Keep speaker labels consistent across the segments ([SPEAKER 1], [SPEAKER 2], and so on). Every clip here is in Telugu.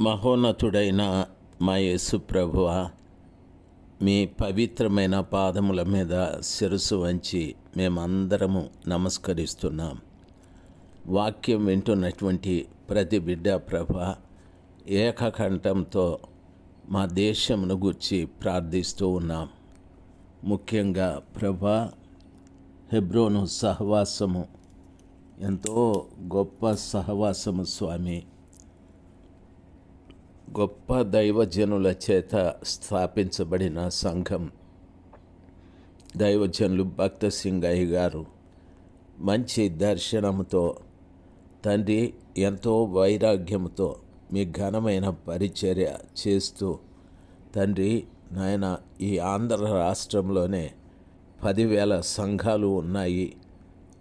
[SPEAKER 1] మహోన్నతుడైన మా యేసు ప్రభువ మీ పవిత్రమైన పాదముల మీద శిరసు వంచి మేమందరము నమస్కరిస్తున్నాం. వాక్యం వింటున్నటువంటి ప్రతి బిడ్డ ప్రభ ఏకకంఠంతో మా దేశమును గుర్చి ప్రార్థిస్తూ ఉన్నాం. ముఖ్యంగా ప్రభ హెబ్రోను సహవాసము ఎంతో గొప్ప సహవాసము స్వామి. గొప్ప దైవజనుల చేత స్థాపించబడిన సంఘం. దైవజనులు భక్త సింగయ్య గారు మంచి దర్శనంతో తండ్రి ఎంతో వైరాగ్యంతో మీ ఘనమైన పరిచర్య చేస్తూ తండ్రి నాయన ఈ ఆంధ్ర రాష్ట్రంలోనే పదివేల సంఘాలు ఉన్నాయి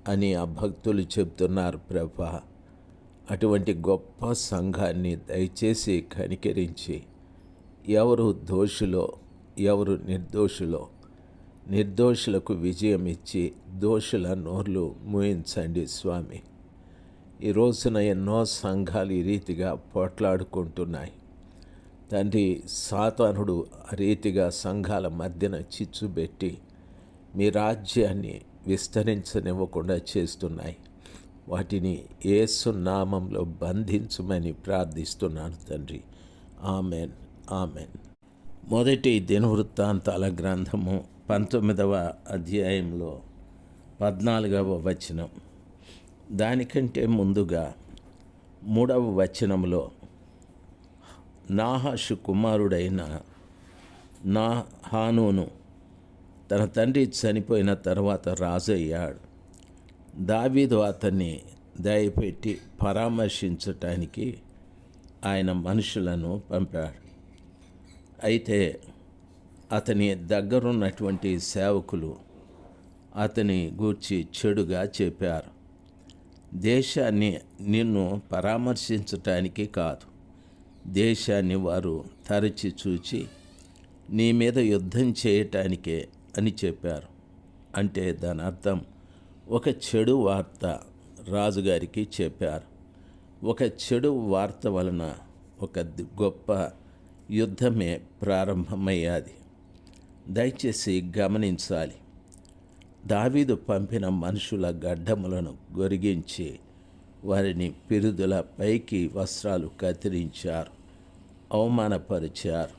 [SPEAKER 1] అని ఆ భక్తులు చెప్తున్నారు ప్రభా. అటువంటి గొప్ప సంఘాన్ని దయచేసి కనికరించి ఎవరు దోషులో ఎవరు నిర్దోషులో నిర్దోషులకు విజయం ఇచ్చి దోషుల నోర్లు మూయించండి స్వామి. ఈ రోజున ఎన్నో సంఘాలు ఈ రీతిగా పోట్లాడుకుంటున్నాయి. తండ్రి సాతానుడు ఆ రీతిగా సంఘాల మధ్యన చిచ్చుబెట్టి మీ రాజ్యాన్ని విస్తరించనివ్వకుండా చేస్తున్నాయి. వాటిని ఏసు నామంలో బంధించమని ప్రార్థిస్తున్నాను తండ్రి. ఆమెన్. ఆమెన్. మొదటి దినవృత్తాంతాల గ్రంథము పంతొమ్మిదవ అధ్యాయంలో పద్నాలుగవ వచనం. దానికంటే ముందుగా మూడవ వచనంలో నాహాషు కుమారుడైన నా హానూను తన తండ్రి చనిపోయిన తర్వాత రాజయ్యాడు. దావీదు అతన్ని దయపెట్టి పరామర్శించటానికి ఆయన మనుషులను పంపాడు. అయితే అతని దగ్గరున్నటువంటి సేవకులు అతని గూర్చి చెడుగా చెప్పారు. దేశాన్ని నిన్ను పరామర్శించటానికి కాదు దేశాన్ని వారు తరచి చూచి నీ మీద యుద్ధం చేయటానికే అని చెప్పారు. అంటే దాని అర్థం ఒక చెడు వార్త రాజుగారికి చెప్పారు. ఒక చెడు వార్త వలన ఒక గొప్ప యుద్ధమే ప్రారంభమయ్యాది. దయచేసి గమనించాలి. దావీదు పంపిన మనుషుల గడ్డములను గొరిగించి వారిని పిరుదుల పైకి వస్త్రాలు కత్తిరించారు అవమానపరిచారు.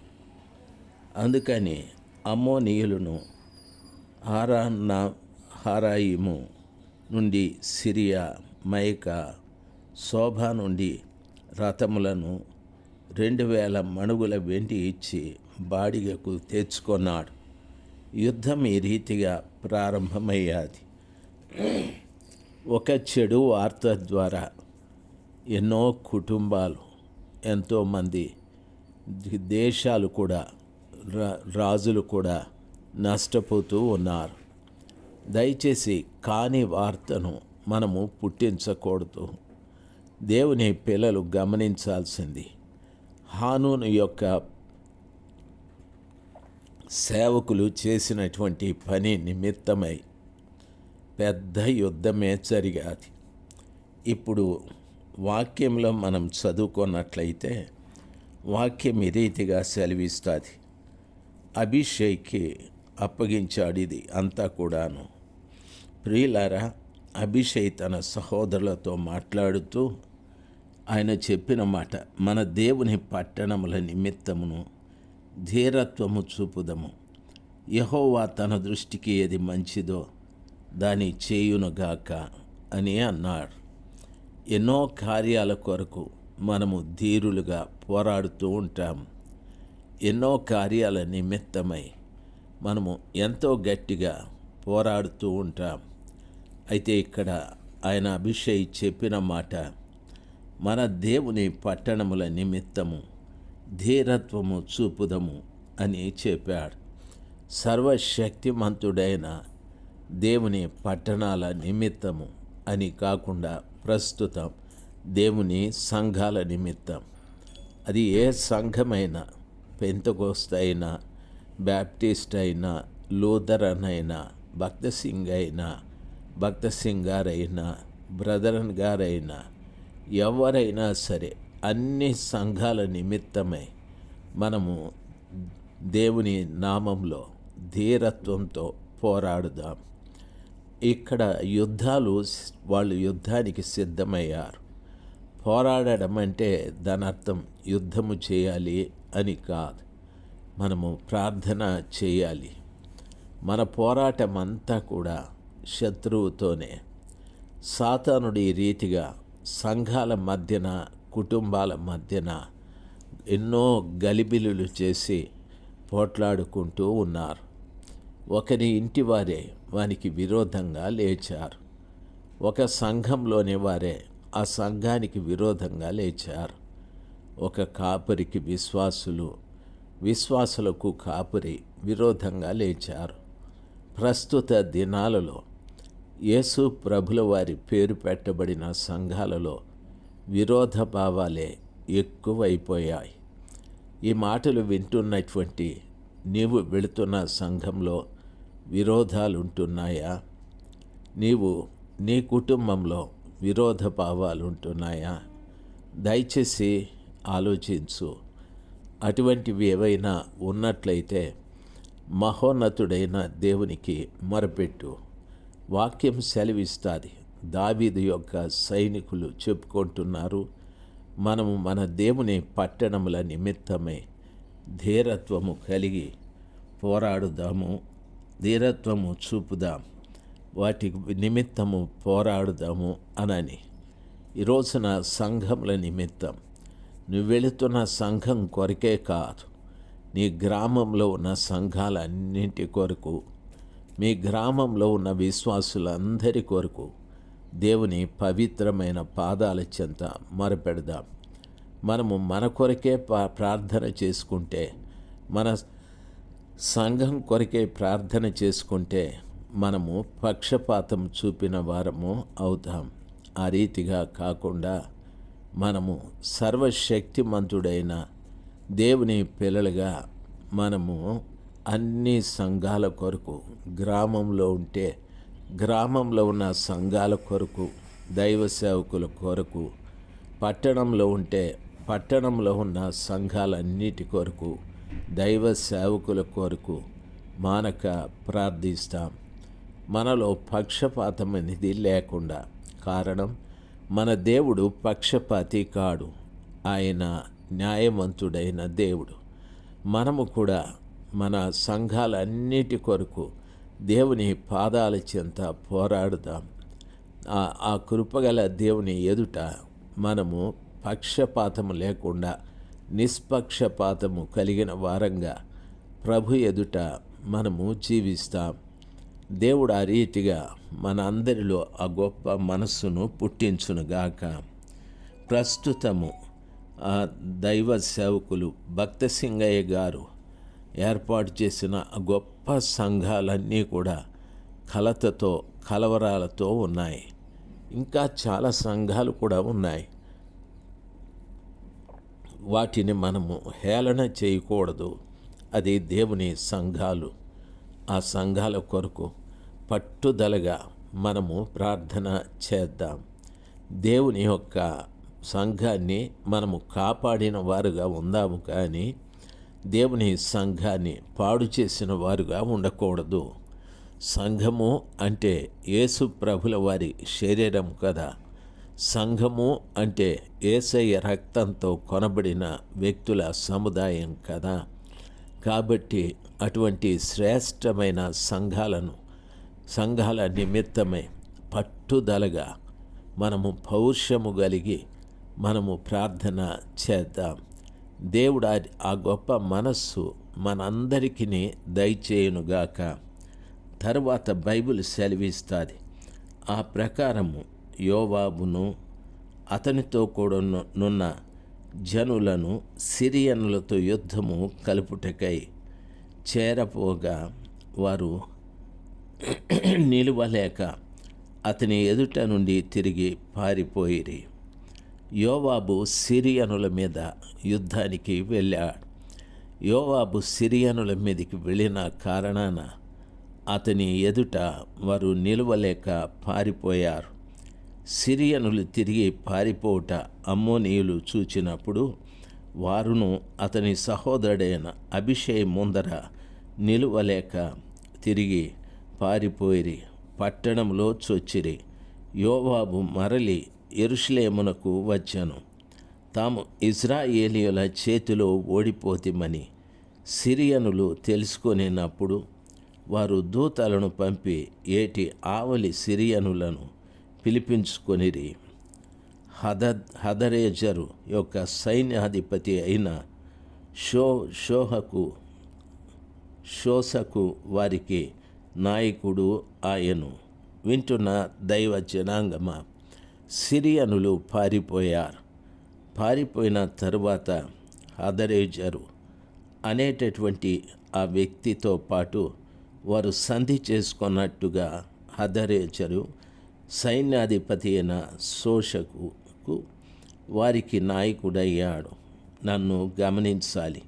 [SPEAKER 1] అందుకని అమ్మోనీయులను నా హారాయిము నుండి సిరియా మైక శోభ నుండి రథములను రెండు వేల మణుగుల వెండి ఇచ్చి బాడిగకు తెచ్చుకున్నాడు. యుద్ధం ఈ రీతిగా ప్రారంభమయ్యాది. ఒక చెడు వార్త ద్వారా ఎన్నో కుటుంబాలు ఎంతోమంది దేశాలు కూడా రా- రాజులు కూడా నష్టపోతూ ఉన్నారు. దయచేసి కాని వార్తను మనము పుట్టించకూడదు. దేవుని పిల్లలు గమనించాల్సింది. హానూను యొక్క సేవకులు చేసినటువంటి పని నిమిత్తమై పెద్ద యుద్ధమే జరిగాది. ఇప్పుడు వాక్యంలో మనం చదువుకున్నట్లయితే వాక్యం ఈ రీతిగా సెలవిస్తుంది. అభిషేక్కి అప్పగించాడు ఇది. అంతా కూడాను. ప్రియులారా అభిషేక్ తన సహోదరులతో మాట్లాడుతూ ఆయన చెప్పిన మాట మన దేవుని పట్టణముల నిమిత్తమును ధీరత్వము చూపుదము. యహోవా తన దృష్టికి ఏది మంచిదో దాని చేయునుగాక అని అన్నాడు. ఎన్నో కార్యాల కొరకు మనము ధీరులుగా పోరాడుతూ ఉంటాం. ఎన్నో కార్యాల నిమిత్తమై మనము ఎంతో గట్టిగా పోరాడుతూ ఉంటాం. అయితే ఇక్కడ ఆయన అభిషేక్ చెప్పిన మాట మన దేవుని పట్టణముల నిమిత్తము ధీరత్వము చూపుదము అని చెప్పాడు. సర్వశక్తిమంతుడైన దేవుని పట్టణాల నిమిత్తము అని కాకుండా ప్రస్తుతం దేవుని సంఘాల నిమిత్తం. అది ఏ సంఘమైనా పెంతకోస్తైనా అయినా బ్యాప్టిస్ట్ అయినా లూథరన్ అయినా భక్త సింగ్ అయినా భక్త సింగ్ గారైనా బ్రదరన్ గారైనా ఎవరైనా సరే అన్ని సంఘాల నిమిత్తమై మనము దేవుని నామంలో ధీరత్వంతో పోరాడుదాం. ఇక్కడ యుద్ధాలు వాళ్ళు యుద్ధానికి సిద్ధమయ్యారు. పోరాడడం అంటే దాని అర్థం యుద్ధము చేయాలి అని కాదు. మనము ప్రార్థన చేయాలి. మన పోరాటం అంతా కూడా శత్రువుతోనే. సాతానుడి రీతిగా సంఘాల మధ్యన కుటుంబాల మధ్యన ఎన్నో గలిబిలులు చేసి పోట్లాడుకుంటూ ఉన్నారు. ఒకరి ఇంటి వారే వానికి విరోధంగా లేచారు. ఒక సంఘంలోని వారే ఆ సంఘానికి విరోధంగా లేచారు. ఒక కాపరికి విశ్వాసులు విశ్వాసులకు కాపురి విరోధంగా లేచారు. ప్రస్తుత దినాలలో యేసు ప్రభుల వారి పేరు పెట్టబడిన సంఘాలలో విరోధ భావాలే ఎక్కువైపోయాయి. ఈ మాటలు వింటున్నటువంటి నీవు వెళుతున్న సంఘంలో విరోధాలు ఉంటున్నాయా నీవు నీ కుటుంబంలో విరోధ భావాలు ఉంటున్నాయా దయచేసి ఆలోచించు. అటువంటివి ఏవైనా ఉన్నట్లయితే మహోన్నతుడైన దేవునికి మొరపెట్టు. వాక్యం సెలవిస్తుంది. దావీదు యొక్క సైనికులు చెప్పుకుంటున్నారు మనము మన దేవుని పట్టణముల నిమిత్తమై ధీరత్వము కలిగి పోరాడుదాము ధీరత్వము చూపుదాం వాటి నిమిత్తము పోరాడుదాము అనని. ఈ రోజున సంఘముల నిమిత్తం నువ్వు వెళుతున్న సంఘం కొరకే కాదు. నీ గ్రామంలో ఉన్న సంఘాలన్నింటి కొరకు మీ గ్రామంలో ఉన్న విశ్వాసులందరి కొరకు దేవుని పవిత్రమైన పాదాల చెంత మొరపెడదాం. మనము మన కొరకే ప్రార్థన చేసుకుంటే మన సంఘం కొరకే ప్రార్థన చేసుకుంటే మనము పక్షపాతం చూపిన వారము అవుతాం. ఆ రీతిగా కాకుండా మనము సర్వశక్తిమంతుడైన దేవుని పిల్లలుగా మనము అన్ని సంఘాల కొరకు గ్రామంలో ఉంటే గ్రామంలో ఉన్న సంఘాల కొరకు దైవ సేవకుల కొరకు పట్టణంలో ఉంటే పట్టణంలో ఉన్న సంఘాలన్నిటి కొరకు దైవ సేవకుల కొరకు మానక ప్రార్థిస్తాం. మనలో పక్షపాతం అనేది లేకుండా. కారణం? మన దేవుడు పక్షపాతి కాడు. ఆయన న్యాయవంతుడైన దేవుడు. మనము కూడా మన సంఘాలన్నిటి కొరకు దేవుని పాదాల చెంత పోరాడుదాం. ఆ కృపగల దేవుని ఎదుట మనము పక్షపాతము లేకుండా నిష్పక్షపాతము కలిగిన వారంగా ప్రభు ఎదుట మనము జీవిస్తాం. దేవుడు ఆ రీతిగా మన అందరిలో ఆ గొప్ప మనస్సును పుట్టించునుగాక. ప్రస్తుతము ఆ దైవ సేవకులు భక్త సింగయ్య గారు ఏర్పాటు చేసిన గొప్ప సంఘాలన్నీ కూడా కలతతో కలవరాలతో ఉన్నాయి. ఇంకా చాలా సంఘాలు కూడా ఉన్నాయి. వాటిని మనము హేళన చేయకూడదు. అది దేవుని సంఘాలు. ఆ సంఘాల కొరకు పట్టుదలగా మనము ప్రార్థన చేద్దాం. దేవుని యొక్క సంఘాన్ని మనము కాపాడిన వారుగా ఉందాము కానీ దేవుని సంఘాన్ని పాడు చేసిన వారుగా ఉండకూడదు. సంఘము అంటే యేసు ప్రభుల వారి శరీరం కదా. సంఘము అంటే ఏసయ్య రక్తంతో కొనబడిన వ్యక్తుల సముదాయం కదా. కాబట్టి అటువంటి శ్రేష్టమైన సంఘాలను సంఘాల నిమిత్తమై పట్టుదలగా మనము పౌరుషము కలిగి మనము ప్రార్థన చేద్దాం. దేవుడు ఆ గొప్ప మనస్సు మనందరికీ దయచేయునుగాక. తర్వాత బైబిల్ సెలవిస్తుంది. ఆ ప్రకారము యోవాబును అతనితో కూడా నున్న జనులను సిరియనులతో యుద్ధము కలుపుటకై చేరపోగా వారు నిలువలేక అతని ఎదుట నుండి తిరిగి పారిపోయిరి. యోవాబు సిరియనుల మీద యుద్ధానికి వెళ్ళాడు యోవాబు సిరియనుల మీదకి వెళ్ళిన కారణాన అతని ఎదుట వారు నిలవలేక పారిపోయారు. సిరియనులు తిరిగి పారిపోవుట అమ్మోనీయులు చూచినప్పుడు వారును అతని సహోదరుడైన అభిషేక్ ముందర నిలువలేక తిరిగి పారిపోయిరి పట్టణంలో చొచ్చిరి. యోవాబు మరలి ఎరుషులేమునకు వచ్చాను. తాము ఇజ్రాయేలీయుల చేతిలో ఓడిపోతిమని సిరియనులు తెలుసుకునేటప్పుడు వారు దూతలను పంపి ఏటి ఆవలి సిరియనులను పిలిపించుకొనిరి. హద హదరేజరు యొక్క సైన్యాధిపతి అయిన షో షోహకు షోసకు వారికి నాయకుడు ఆయను. వింటున్న దైవ జనాంగమ. సిరియనులు పారిపోయారు. పారిపోయిన తరువాత హదరేజరు అనేటటువంటి ఆ వ్యక్తితో పాటు వారు సంధి చేసుకున్నట్టుగా హదరేజరు సైన్యాధిపతి అయిన శోషకు వారికి నాయకుడయ్యాడు. నన్ను గమనించాలి.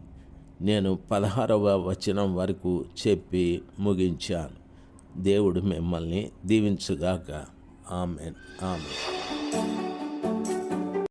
[SPEAKER 1] నేను పదహారవ వచనం వరకు చెప్పి ముగించాను. దేవుడు మిమ్మల్ని దీవించుగాక. ఆమెన్. ఆమె